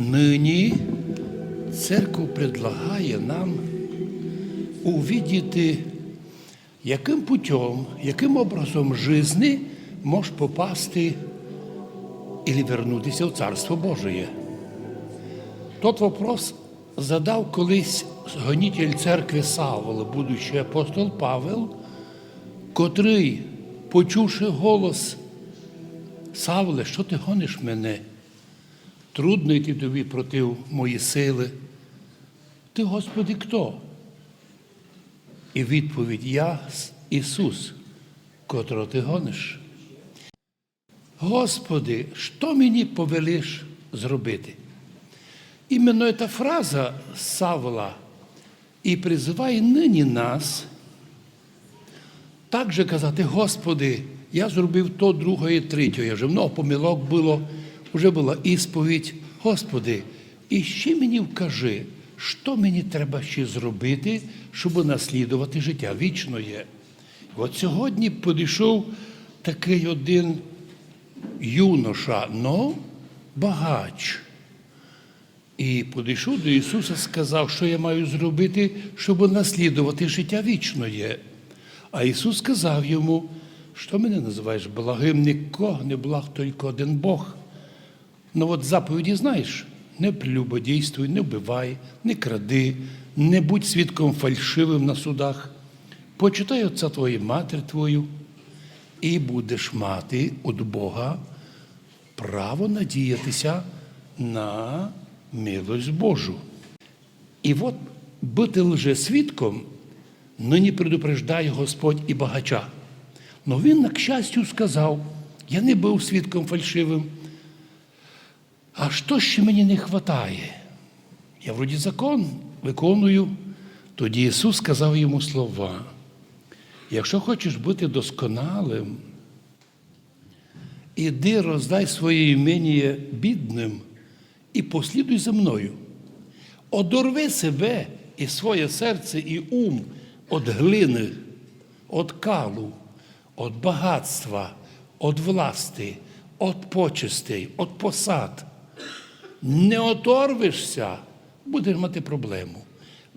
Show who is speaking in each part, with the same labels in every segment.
Speaker 1: Нині церковь предлагає нам увидіти, яким путем, яким образом жизни можеш попасти или вернутися в Царство Божие. Тот вопрос задав колись гонитель церкви Савол, будучи апостол Павел, котрий, почувши голос Савле, що ти гониш мене? Трудно йти тобі проти мої сили. Ти, Господи, хто? І відповідь Я Ісус, котрого ти гониш. Господи, що мені повелиш зробити? Іменно ця фраза Савла і призиває нині нас так же казати, Господи, я зробив то, друге і третє. Вже много помилок було, вже була ісповідь. Господи, і ще мені вкажи, що мені треба ще зробити, щоб наслідувати життя вічне. От сьогодні підійшов такий один юноша, но багач. І підійшов до Ісуса, сказав, що я маю зробити, щоб наслідувати життя вічне. А Ісус сказав йому, що мене називаєш благим, нікого не благ, тільки один Бог. Ну от заповіді знаєш, не прелюбодійствуй, не вбивай, не кради, не будь свідком фальшивим на судах. Почитай отця твою матір твою, і будеш мати від Бога право надіятися на милость Божу. І от бути лжесвідком нині предупреждає Господь і багача. Но він, на щастю, сказав: я не був свідком фальшивим. А що ще мені не вистачає? Я вроді закон виконую. Тоді Ісус сказав йому слова. Якщо хочеш бути досконалим, іди роздай своє імені бідним і послідуй за мною. Одорви себе і своє серце і ум від глини, від калу, від багатства, від власти, від почестей, від посад. Не оторвишся, будеш мати проблему.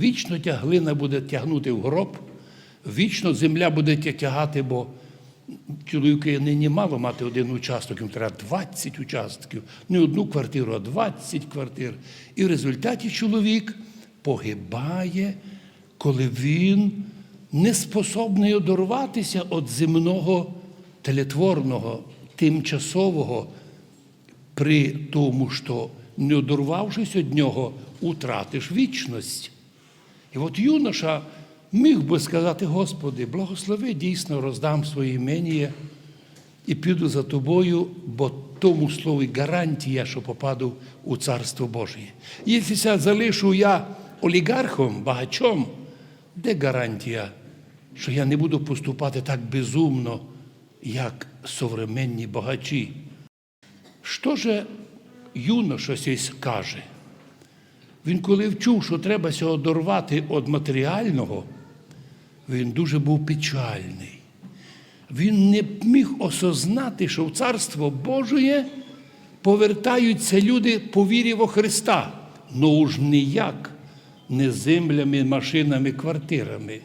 Speaker 1: Вічно тя глина буде тягнути в гроб, вічно земля буде тягати, бо чоловіки нині мало мати один участок, їм треба 20 участків, не одну квартиру, а 20 квартир. І в результаті чоловік погибає, коли він не способний одорватися від земного телетворного, тимчасового, при тому, що не одорвавшись від нього, утратиш вічність. І от юноша міг би сказати, Господи, благослови, дійсно роздам своє імені і піду за тобою, бо тому слові гарантія, що попаду у Царство Боже. Якщо залишу я олігархом, багачом, де гарантія, що я не буду поступати так безумно, як современні багачі? Що же юноша сесь каже? Він коли вчув, що треба сього одорвати від матеріального, він дуже був печальний. Він не міг осознати, що в Царство Божє повертаються люди по вірі во Христа. Ну уж ніяк не землями, машинами, квартирами.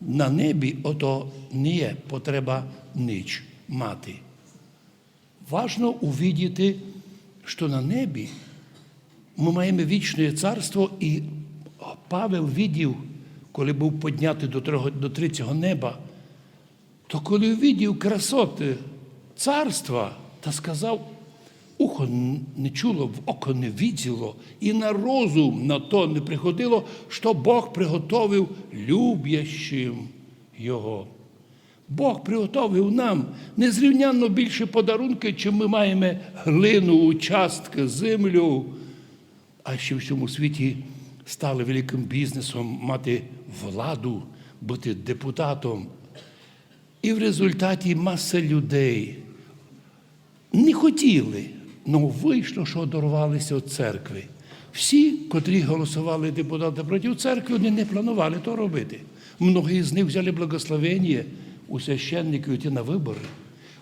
Speaker 1: На небі ото не є потреба ніч мати. Важно увидіти, що на небі ми маємо вічне царство, і Павел видів, коли був піднятий до, третього неба, то коли видів красоти царства, та сказав, ухо не чуло, в око не виділо, і на розум на то не приходило, що Бог приготовив любящим Його. Бог приготовив нам незрівнянно більше подарунки, чим ми маємо глину, участки, землю. А ще в всьому світі стали великим бізнесом мати владу, бути депутатом. І в результаті маса людей не хотіли, але вийшло, що одорвалися від церкви. Всі, котрі голосували депутати проти церкви, вони не планували то робити. Многі з них взяли благословення у священників йти на вибори.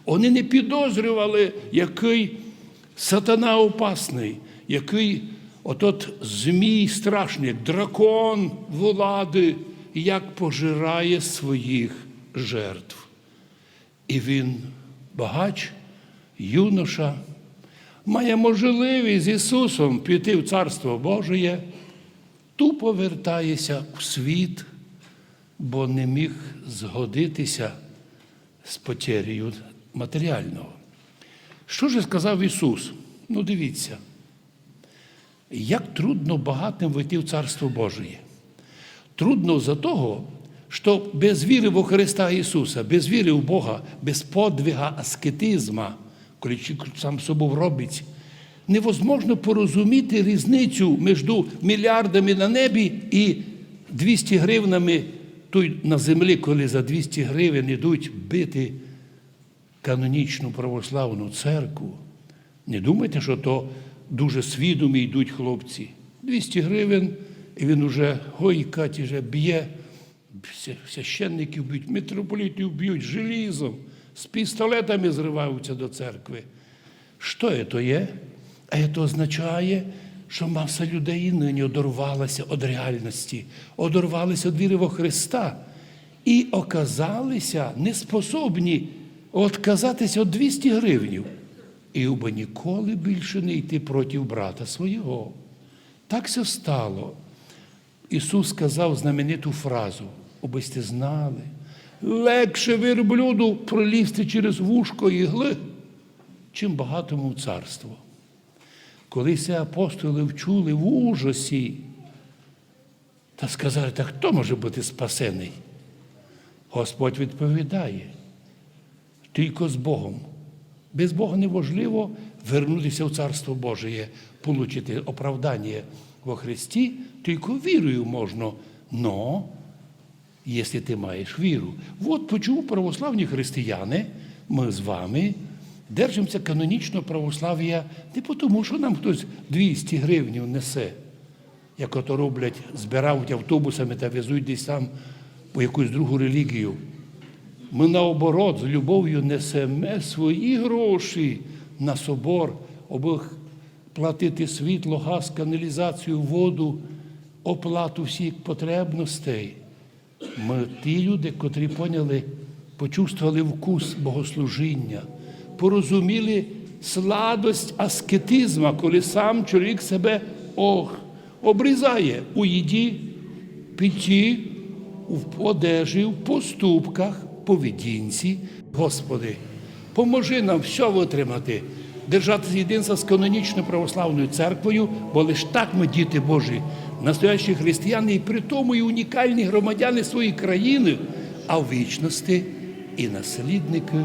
Speaker 1: Вони не підозрювали, який сатана опасний, який отот змій страшний, дракон влади, як пожирає своїх жертв. І він багач, юноша, має можливість з Ісусом піти в Царство Божеє, тупо вертається у світ, бо не міг згодитися з потерею матеріального. Що ж сказав Ісус? Ну, дивіться, як трудно багатим войти в Царство Божие. Трудно за того, що без віри во Христа Ісуса, без віри в Бога, без подвига аскетизма, коли сам собою робить, невозможно порозуміти різницю між мільярдами на небі і 200 гривнами тут на землі, коли за 200 гривень йдуть бити канонічну православну церкву. Не думайте, що то дуже свідомі йдуть хлопці. 200 гривень, і він уже гойкать, вже б'є. Свя- Священників б'ють, митрополітів б'ють желізом, з пістолетами зриваються до церкви. Що це є? А це означає, що маса людей нині одорвалася від реальності, одорвалися від віри во Христа і оказалися неспособні відказатися від 200 гривнів. І оба ніколи більше не йти проти брата свого. Так все стало. Ісус сказав знамениту фразу, аби сте знали, легше верблюду пролізти через вушко ігли, чим багатому в Колись апостоли вчули в ужасі та сказали, та хто може бути спасений? Господь відповідає, тільки з Богом. Без Бога неможливо вернутися в Царство Божие, отримати оправдання во Христі, тільки вірою можна. Но, якщо ти маєш віру. От почому православні християни, ми з вами держимося канонічного православ'я не тому, що нам хтось 200 гривнів несе, як ото роблять, збирають автобусами та везуть десь там у якусь другу релігію. Ми наоборот з любов'ю несемо свої гроші на собор, аби платити світло, газ, каналізацію, воду, оплату всіх потребностей. Ми ті люди, котрі поняли, почувствували вкус богослужіння, порозуміли сладость аскетизма, коли сам чоловік себе ох, обрізає у їді, питті, в одежі, в поступках, поведінці. Господи, поможи нам все витримати, держатися єдинства з канонічною православною церквою, бо лише так ми, діти Божі, настоящі християни, і при тому і унікальні громадяни своєї країни, а в вічності і наслідники